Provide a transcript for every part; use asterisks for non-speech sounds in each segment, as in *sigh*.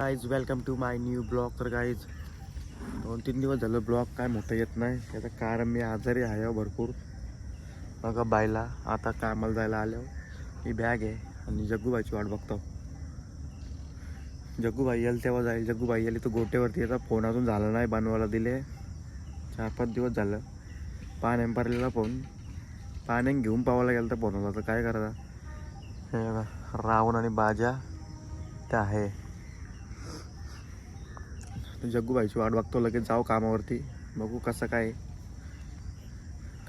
Guys welcome to my new blog तर guys दोन तीन दिवस झालं ब्लॉग काय मोठं येत नाही. त्याचं कारण मी आजारी आहे हो भरपूर. बघा बायला आता कामाला जायला आल्यावर. ही बॅग आहे आणि जग्गूबाईची वाट बघतो. जग्गूबाई येईल तेव्हा जाईल. जग्गूबाई आली तर गोट्यावरती याचा फोन अजून झाला नाही बनवायला दिले. चार पाच दिवस झालं. पाण्याने पारलेला फोन पाण्याने घेऊन पावायला गेलं तर फोन तर काय करायचा? हे रावण आणि बाजा. त्या आहे. जग्गूबाईची वाट बघतो लगेच जाऊ कामावरती. बघू कसं काय.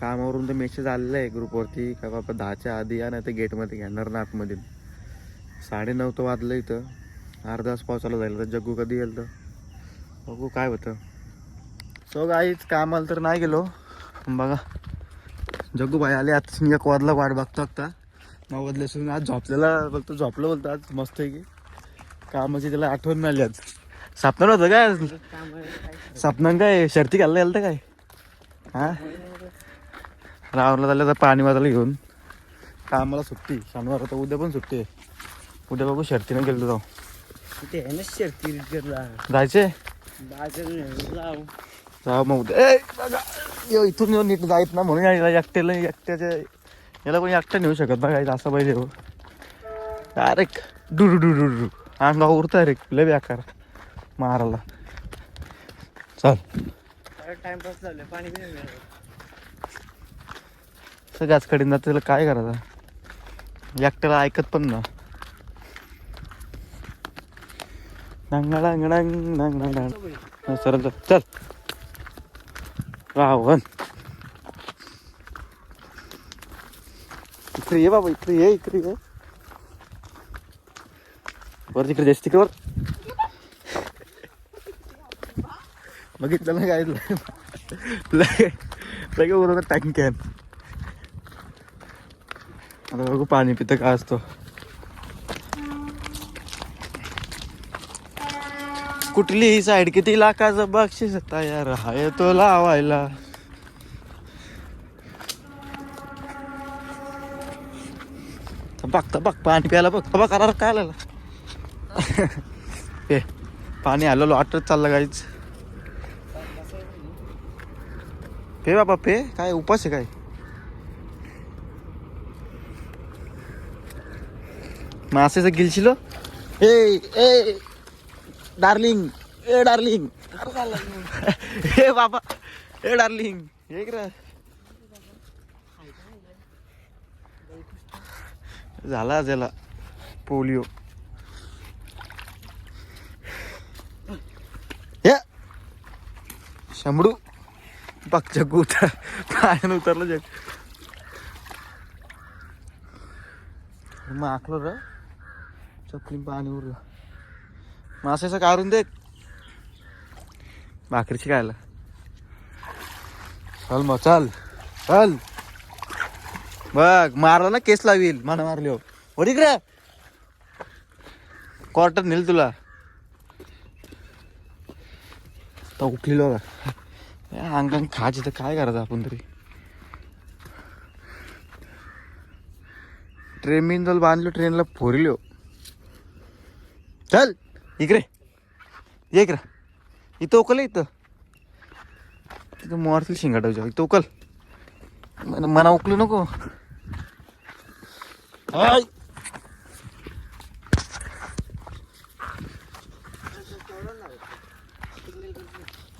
कामावरून तर मेसेज आलेला आहे ग्रुपवरती का बाबा दहाच्या आधी या नाही तर गेटमध्ये घेणार ना आतमध्ये साडे नऊ तर वाजलं इथं. अर्धा तास पावसाला जाईल तर जग्गू कधी येईल तर? बघू काय होतं. सो गाईच कामाला तर नाही गेलो. बघा. जग्गूबाई आले आता. एक वाजला वाट बघतो आता. नऊ वाजल्यासून आज झोपलेला बघतो झोपलं बोलतो आज. मस्त आहे की. कामाची त्याला आठवण नाही आज. सापणार होतं काय? सपनान काय? शर्ती घालला गेलं काय? हा? रावणला झालं तर पाणी वाजायला घेऊन. कामाला सुट्टी. शनिवार आता उद्या पण सुट्टी आहे. उद्या बघू शर्तीनं गेलो जाऊ. ते आहे ना शर्ती रिटरला जायचे जाऊ. मग उद्या. ए, बघा. यो, इथून येऊन नीट जायत ना म्हणून यायला. एकट्याला एकट्याच्या याला कोणी एकटं नेऊ शकत ना काही असं पाहिजे हो. डायरेक्ट डू डू डू डू डू अंगावर उरता रे लय बेकार. मारायला. चल. टाइमपास झालं पाणी बी नाही मिळालं. सगळ्याच कडे ना त्याला काय करायचं? एकट्याला ऐकत पण ना. डांग डांग डांग डांग डांग डांग हा, सरळ चल चल. रावण. इकडे ये बाबा इकडे ये इकडे ये. वर तिकडे जास्त तिकडे वर. बघितलं ना काय लगे लगे बरोबर टँक कॅन आता बघू पाणी पितं का असतो. कुठली साईड किती लाखाचं बक्षीस तयार आहे तो लावायला? बघता बघ पाणी प्यायला बघता बघ काय आलेला? *laughs* पाणी आलेलो आटत चाललं काहीच पे बाबा पे. काय उपास आहे काय? मासेचं गिलशिल ए ए डार्लिंग. ए डार्लिंग. ए बाबा ए डार्लिंग. रे झाला त्याला पोलिओ. या शंभडू बघ जग उतर पायानं उतरलं जग. मग आखलं र. चपली पाणी उरलं. माशाचं काढून दे भाकरीची खायला. चल मग चल. चल. बघ मारला ना केस लावील. मला मारली हो. वरी रे नेल तुला. तर उठलेलो का अंगांग खायची तर काय करायचं आपण तरी? ट्रेन बिंदल बांधलो ट्रेनला फोरलो चल इकडे. ये इकडे. इथं उकल इथं. तिथं मोरतील शिंगाटावच्या इथं उकल. मना उकलू नको. आय!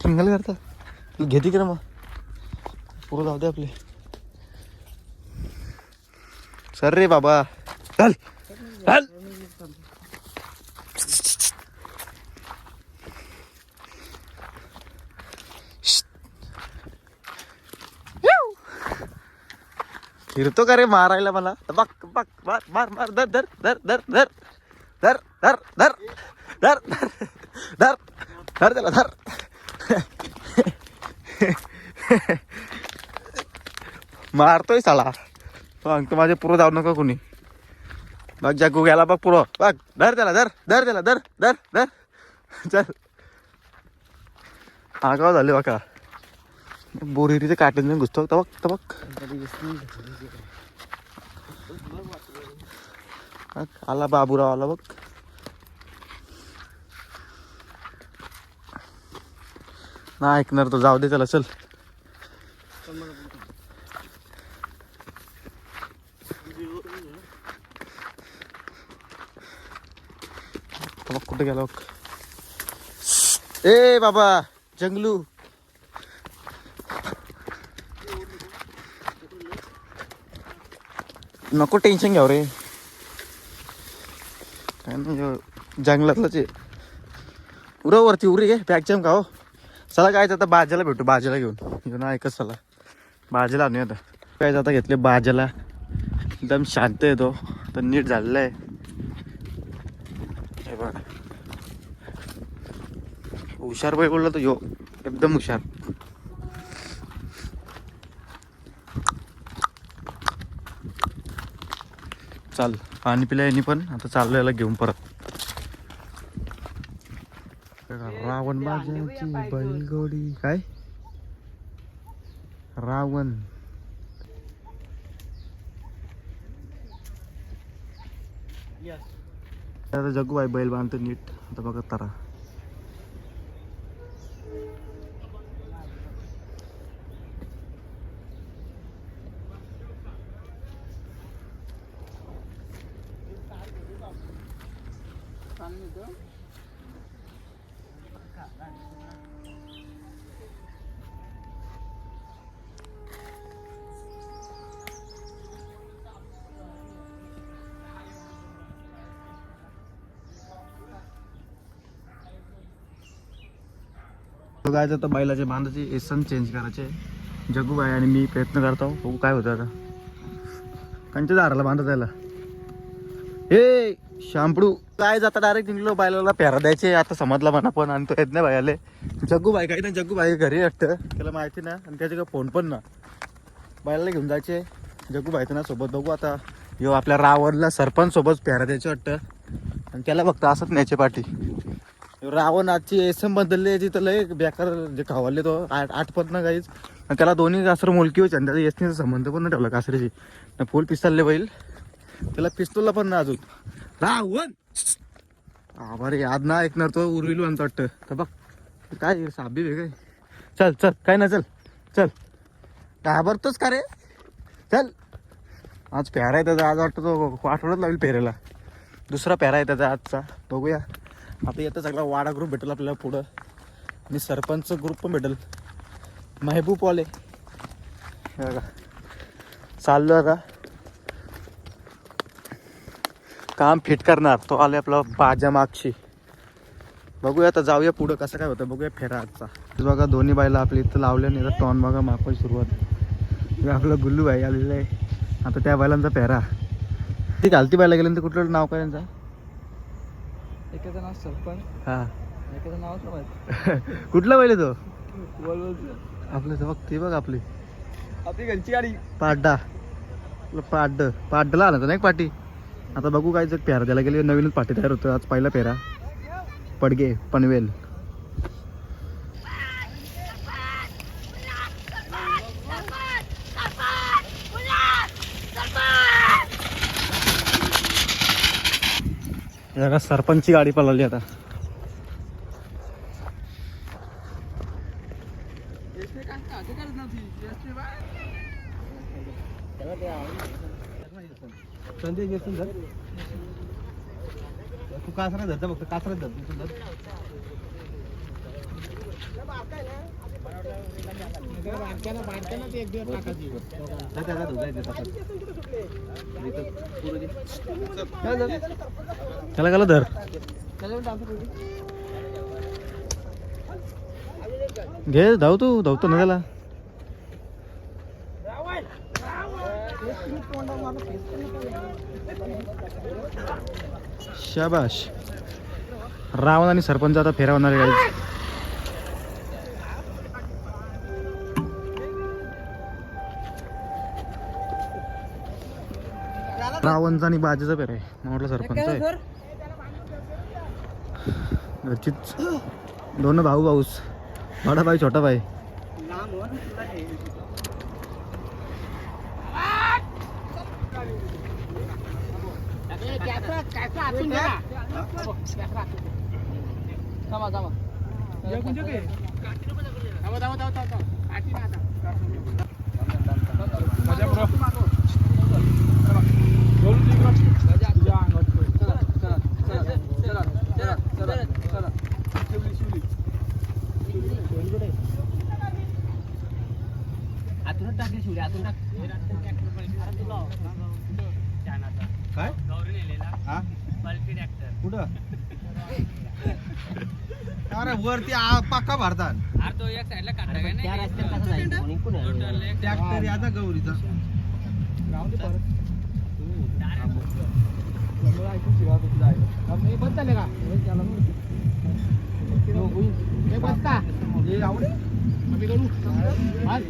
सिंगल करता? घेते की ना मग पुरं जाऊ दे आपले सर रे बाबा चल चल फिरतो का रे मारायला मला बघ बघ मार मार मार धर धर धर धर धर धर धर धर धर धर धर धर त्याला धर मारतोय साला. सांगतो माझे पुरं जाऊ नका कोणी. बघ जागू गेला बघ पुरं. बघ धर त्याला धर धर त्याला धर धर धर. चल. आगाव झाले बघा. बोरिरीचे काटेन घुसतो तबक तबक आला बाबुराव आला बघ. ना ऐकणार तो जाऊ दे त्याला चल. कुठे गेला ए बाबा जंगलू. नको टेन्शन घ्याव रे. काय नाही जंगलातलंच आहे. उरा वरती उरी गे पॅक जम का हो. चला काय आता भाज्याला भेटू. बाजाला घेऊन. घेऊन ऐकच चला. बाजाला आणूया आता. काय आता घेतले बाजाला. एकदम शांत आहे तो. तर नीट झालेला आहे. हे बघा. हुशार बाई बोलला तो. यो एकदम हुशार. चाल. पाणी पिल्या यांनी पण. आता चाललं याला घेऊन परत. रावण बाजाची बैलगोडी. काय? रावण. आता जग्गूबाई बैल बांधतो नीट. आता बघा तारा. बघायचं तर बैलाचे बांधाचे एसन चेंज करायचे. जग्गूबाई आणि मी प्रयत्न करतो. बघू काय होतं आता. कंच्या दाराला बांधत त्याला हे शांपडू. काय जाता डायरेक्ट निघलो बैलाला पेरा द्यायचे. आता समजला म्हणा पण आणि तो येत नाही बाई जग्गूबाई काही नाही जग्गूबाई घरी वाटतं त्याला माहिती ना आणि त्याच्या फोन पण ना. बैलाला घेऊन जायचे. जग्गूबाई तर ना सोबत बघू आता. यो आपल्या रावणला सरपंच सोबत पेरा द्यायचे वाटतं. आणि त्याला फक्त असंच न्यायचे पाठी. रावण आजची एसएम बदलले याची तर लय बेकार जे खावाले तो. आठ आठ पद ना काहीच आणि त्याला दोन्ही कासर मुलकी होती आणि त्याचा एसनीचा संबंध पण नाही ठेवला कासरीची आणि फुल पिस्तलले बैल. त्याला पिस्तुलला पण ना अजून. रावण! आभार याद ना ऐकणार तो उर्विल म्हणतो वाटतं. तर बघ काय साबी वेगळे चल चल काय ना चल चल. घाबरतोच का रे? चल. आज प्यारा आहे त्याचा. आज वाटतं तो आठवड्यात लागेल पेरेला. दुसरा प्यारा आहे त्याचा आजचा. बघूया. आता येतं सगळा वाडा ग्रुप भेटेल आपल्याला पुढं. आणि सरपंच ग्रुप पण भेटेल. महबूबवाले हे बघा. चाललो का काम फिट करणार. तो आले आपला बाजा मागशी. बघूया आता जाऊया पुढं कसं काय होतं. बघूया फेरा आजचा. बघा दोन्ही बायला आपली इथं लावल्या नाही तर टॉन बघा मागवायची सुरुवात. आपलं गुल्लू बाई आलेलं. आहे आता त्या बैलांचा फेरा. ती घालती बायला गेल्यानंतर कुठलं नाव काय यांचा एकाचं नाव सरपंच हा. एकाचं नावच माहिती *laughs* कुठला आहे तो? बोल आपलं ते बघ ते बघ आपली. आपली घरची गाडी. पाड्डा. आपलं पाड्ड. पाड्डला आला होता नाही का पाटी? आता बघू काय जर पेरा द्यायला गेले नवीनच पाटी तयार होतं आज पहिला पेरा. पडगे पनवेल. जरा सरपंचची गाडी पळाली आता. संदेश घेसून धर तू कासरा धरता फक्त कासरा धर तू धर त्याला धुता धर. घे धाव तू धावतो ना त्याला. शाबाश. रावण आणि सरपंच आता फेरावणार गाडी रावणचा आणि बाजेचा पेर आहे. म्हटलं सरपंच आहे. घरचीच दोन भाऊ भाऊस. मोठा भाई छोटा भाई थांबा काय? कुठं? अरे वरती आ- पक्का भारतात. ट्रॅक्टर याचा गौरीचा. हे?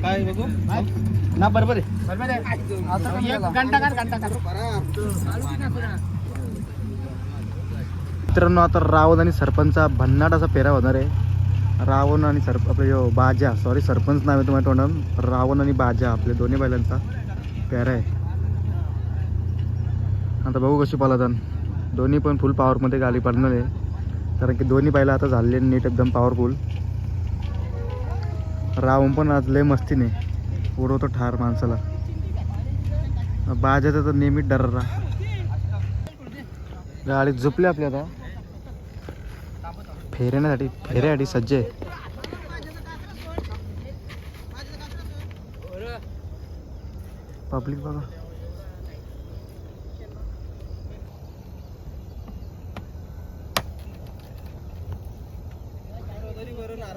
काय बघू ना बरोबर आहे मित्रांनो आता रावण आणि सरपंचचा भन्नाट असा पेरा होणार आहे. रावण आणि सरप आपले जो बाजा सॉरी सरपंच नाव आहे तुम्हाला तोंडात. रावण आणि बाजा आपल्या दोन्ही बैलांचा पेरा आहे. आता बघू कशी पालतात दोन्ही पण फुल पॉवरमध्ये गाली पडणार आहे. कारण की दोन्ही बैला आता झाले नीट एकदम पॉवरफुल रावण पण आज लय मस्तीने उडवतो ठार माणसाला. बाजाचा तर नेहमीच डर्रा गाडी झोपली आपली आता. फेरण्यासाठी फेऱ्यासाठी सज्ज आहे. पब्लिक बघा.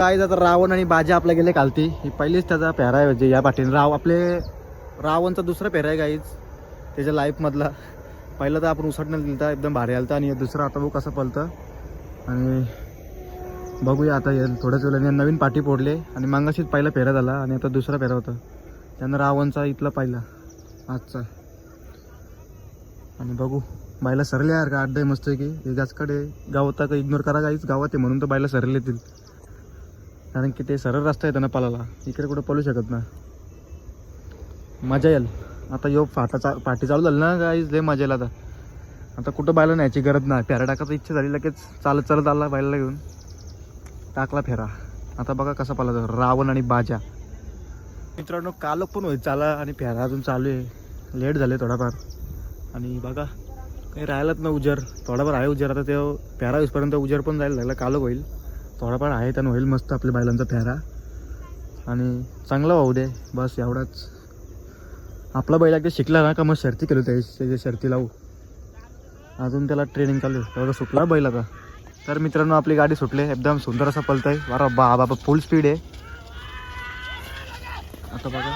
काय आता रावण आणि बाजी आपल्या गेले कालती. ही पहिलीच त्याचा पेहरा आहे म्हणजे या पाठीने. राव आपले रावणचा दुसरा पेहरा आहे गाईच त्याच्या लाईफमधला पहिला तर आपण उसटण्यात दिलता एकदम भारी आलता. आणि दुसरा आता बघू कसं पलतं आणि बघूया आता येईल थोड्याच वेळाने. नवीन पाठी पोडले आणि मागाशीच पहिला पेहरा झाला. आणि आता दुसरा पेहरा होता. त्यानं रावणचा इथला पहिला. आजचा. आणि बघू. बायला सरले यार का? अड्डा मस्त आहे की. हे गाचकडे गावात का इग्नोर करा काहीच गावात आहे म्हणून तर बायला सरले येतील. कारण की ते सरळ रस्ता आहे त्यांना पालाला. इकडे कुठं पळू शकत ना. मजा येईल. आता यो फाटा चा पाठी चालू झाली ना गाईज लय मजा येईल आता. आता कुठं बायला न्यायची गरज नाही. फेरा टाकायची इच्छा झाली लगेच चालत चालत आला बायला घेऊन. टाकला फेरा. आता बघा कसा पाला रावण आणि बाजा. मित्रांनो काल पण होईल चाला आणि फेरा अजून चालू आहे. लेट झाले थोडाफार. आणि बघा काही राहिलाच ना उजर थोडाफार आहे उजर आता ते फेरा वीसपर्यंत उजर पण जायला लागला कालक होईल. थोडाफार आहे त्यानं होईल मस्त आपल्या बैलांचा फेरा. आणि चांगला वाहू दे बस एवढाच. आपला बैल एकदा शिकला ना का मग शर्ती केली त्याची त्याच्या शर्ती लावू. अजून त्याला ट्रेनिंग चालू एवढं सुटला बैल आता. तर मित्रांनो आपली गाडी सुटली. एकदम सुंदर असा पलत आहे. बरा बा बाबा फुल स्पीड आहे. आता बघा.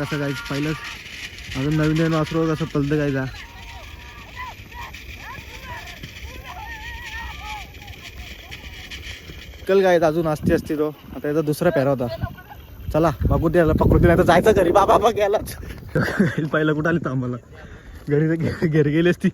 कसं काय पहिलंच. अजून नवीन नवीन वासरू कसं पलतं काय जा. कल काय अजून असते असते तो. आता याचा दुसरा पेरा होता. चला बघू द्यायला पकडू दिला आता तर जायचं घरी. बाबा बाबा गेलाच *laughs* पहिला कुठं आली आम्हाला? घरी तर घरी गेली असती.